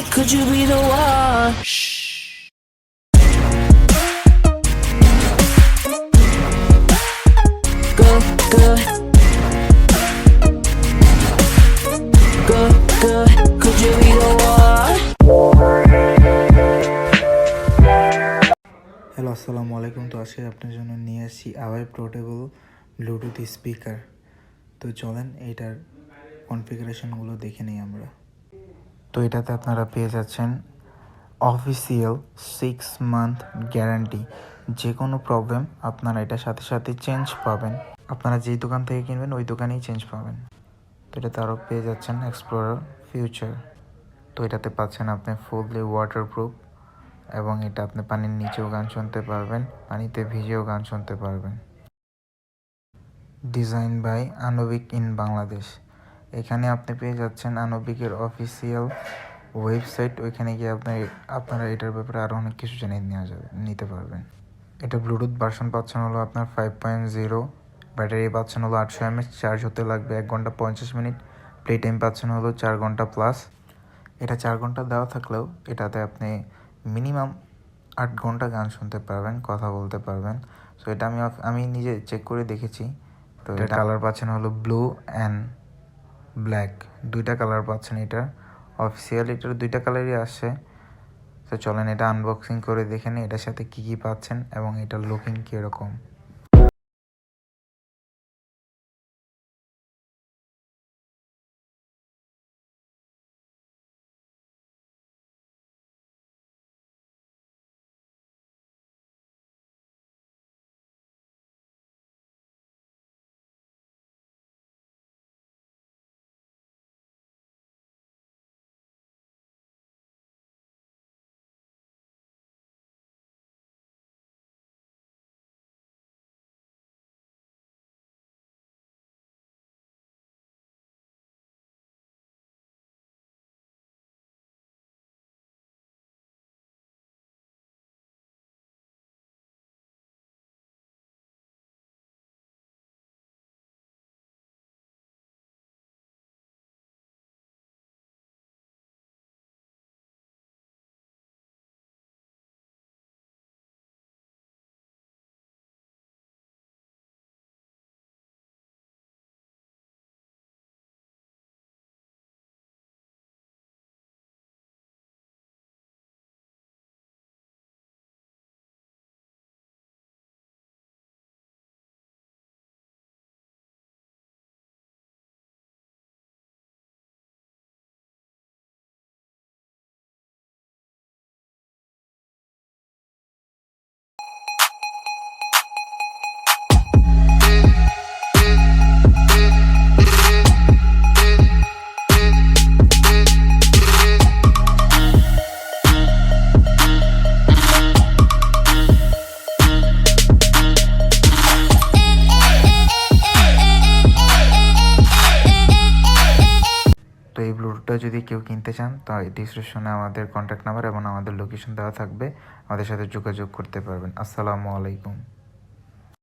girl, could you be the one? One? Hello আসসালামু আলাইকুম তো আজকে আপনার জন্য নিয়ে আসছি আওয়াই পোর্টেবল ব্লুটুথ স্পিকার তো চলেন এইটার কনফিগারেশনগুলো দেখে নিই আমরা। তো এটাতে আপনারা পেয়ে যাচ্ছেন অফিসিয়াল সিক্স মান্থ গ্যারান্টি যে কোনো প্রবলেম আপনারা এটার সাথে সাথে চেঞ্জ পাবেন। আপনারা যেই দোকান থেকে কিনবেন, ওই দোকানেই চেঞ্জ পাবেন। তো এটাতে আরও পেয়ে যাচ্ছেন এক্সপ্লোরার ফিউচার তো এটাতে পাচ্ছেন আপনি ফুললি ওয়াটারপ্রুফ এবং এটা আপনি পানির নিচেও গান শুনতে পারবেন, পানিতে ভিজেও গান শুনতে পারবেন। ডিজাইন বাই আনবিক ইন বাংলাদেশ এখানে আপনি পেয়ে যাচ্ছেন আনবিকের অফিসিয়াল ওয়েবসাইট ওইখানে গিয়ে আপনার আপনারা এটার ব্যাপারে আরও অনেক কিছু জেনে নেওয়া যাবে নিতে পারবেন। এটা ব্লুটুথ ভার্সন পাচ্ছেন হলো আপনার ফাইভ পয়েন্ট জিরো ব্যাটারি পাচ্ছেন হলো আটশো এমএচ চার্জ হতে লাগবে এক ঘণ্টা পঞ্চাশ মিনিট। প্লে টাইম পাচ্ছেন হলো চার ঘণ্টা প্লাস এটা চার ঘণ্টা দেওয়া থাকলেও এটাতে আপনি মিনিমাম আট ঘণ্টা গান শুনতে পারবেন কথা বলতে পারবেন। সো এটা আমি আমি নিজে চেক করে দেখেছি। তো এটা কালার পাচ্ছেন হলো ব্লু অ্যান্ড ব্ল্যাক দুইটা কালার পাচ্ছেন এটা। অফিসিয়াল এটার দুইটা কালারই আসে তো চলেন এটা আনবক্সিং করে দেখে নিই, এটার সাথে কী কী পাচ্ছেন এবং এটার লুকিং কীরকম। ব্লুটুথটা যদি কেউ কিনতে চান, তো ডিসক্রিপশনে আমাদের কন্ট্যাক্ট নাম্বার এবং আমাদের লোকেশন দেওয়া থাকবে। আমাদের সাথে যোগাযোগ করতে পারবেন। আসসালামু আলাইকুম।